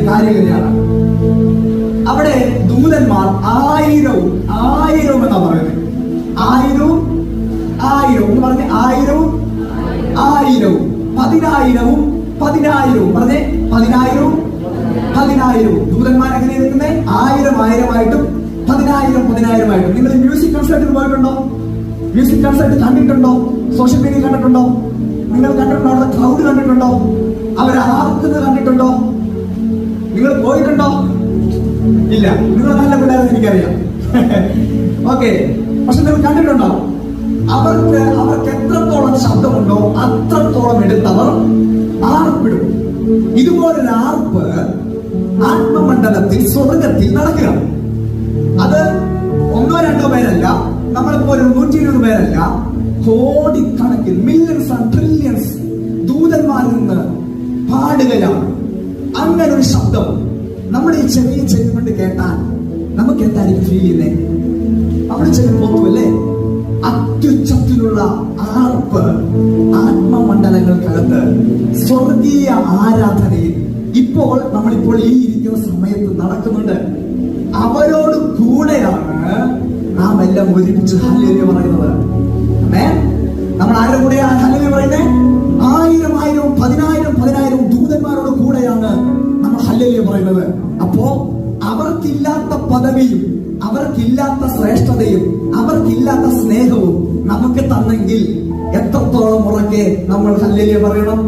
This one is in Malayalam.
കാണാൻ കഴിയുന്ന അവിടെ ദൂതന്മാർ ആയിരവും ആയിരവും എന്നാ പറയുന്നത്? ആയിരവും ആയിരവും എന്ന് പറഞ്ഞ ആയിരവും ആയിരവും പതിനായിരവും പതിനായിരവും. പറഞ്ഞേ പതിനായിരവും പതിനായിരവും. ദൂതന്മാർ എങ്ങനെ നിൽക്കുന്നത് ആയിരം ആയിരമായിട്ടും പതിനായിരം പതിനായിരമായിട്ടും. നിങ്ങൾ മ്യൂസിക് കൺസേർട്ടിന് പോയിട്ടുണ്ടോ? മ്യൂസിക് കൺസേർട്ട് കണ്ടിട്ടുണ്ടോ? സോഷ്യൽ മീഡിയ കണ്ടിട്ടുണ്ടോ? നിങ്ങൾ കണ്ടിട്ടുണ്ടോ? അവിടെ ക്രൗഡ് കണ്ടിട്ടുണ്ടോ? അവർ ആർക്കുന്നത് കണ്ടിട്ടുണ്ടോ? ഇല്ല. നിങ്ങൾ നല്ല പിള്ളേരെന്ന് എനിക്കറിയാം. ഓക്കെ പക്ഷെ നിങ്ങൾ കണ്ടിട്ടുണ്ടോ? അവർക്ക് അവർക്ക് എത്രത്തോളം ശബ്ദമുണ്ടോ അത്രത്തോളം എടുത്തവർ ആർപ്പിടും. ഇതുപോലൊരു ആർപ്പ് ആത്മമണ്ഡലത്തിൽ സ്വർഗത്തിൽ നടക്കുക. അത് ഒന്നോ രണ്ടോ പേരല്ല നമ്മളെപ്പോലെ നൂറ്റി ഇരുപത് പേരല്ല കോടിക്കണക്കിൽ മില്യൺസ് ആൻഡ് ട്രില്യൺസ് ദൂതന്മാരിൽ നിന്ന് പാടുകയാണ്. അങ്ങനെ ഒരു ശബ്ദം ഈ ചെറിയ ചെവി കൊണ്ട് കേട്ടാൽ നമുക്ക് എന്തായിരിക്കും ഫീൽ ചെയ്യുന്നത് അവിടെ പോത്തു അല്ലേ അത്യുച്ചത്തിലുള്ള ആർപ്പ് ആത്മമണ്ഡലങ്ങൾക്കകത്ത് സ്വർഗീയ ആരാധനയിൽ ഇപ്പോൾ നമ്മളിപ്പോൾ ഈ ഇരിക്കുന്ന സമയത്ത് നടക്കുന്നുണ്ട്. അവരോട് കൂടെയാണ് നാം എല്ലാം ഒരുമിച്ച് ഹല്ലേലൂയ പറയുന്നത്. നമ്മൾ ആരുടെ കൂടെയാണ് ഹല്ലേലൂയ പറയുന്നത് പറയുന്നത്. അപ്പോ അവർക്കില്ലാത്ത പദവിയും അവർക്കില്ലാത്ത ശ്രേഷ്ഠതയും അവർക്കില്ലാത്ത സ്നേഹവും നമുക്ക് തന്നെങ്കിൽ എത്രത്തോളം ഉറക്കെ നമ്മൾ ഹല്ലേലിയ പറയണം?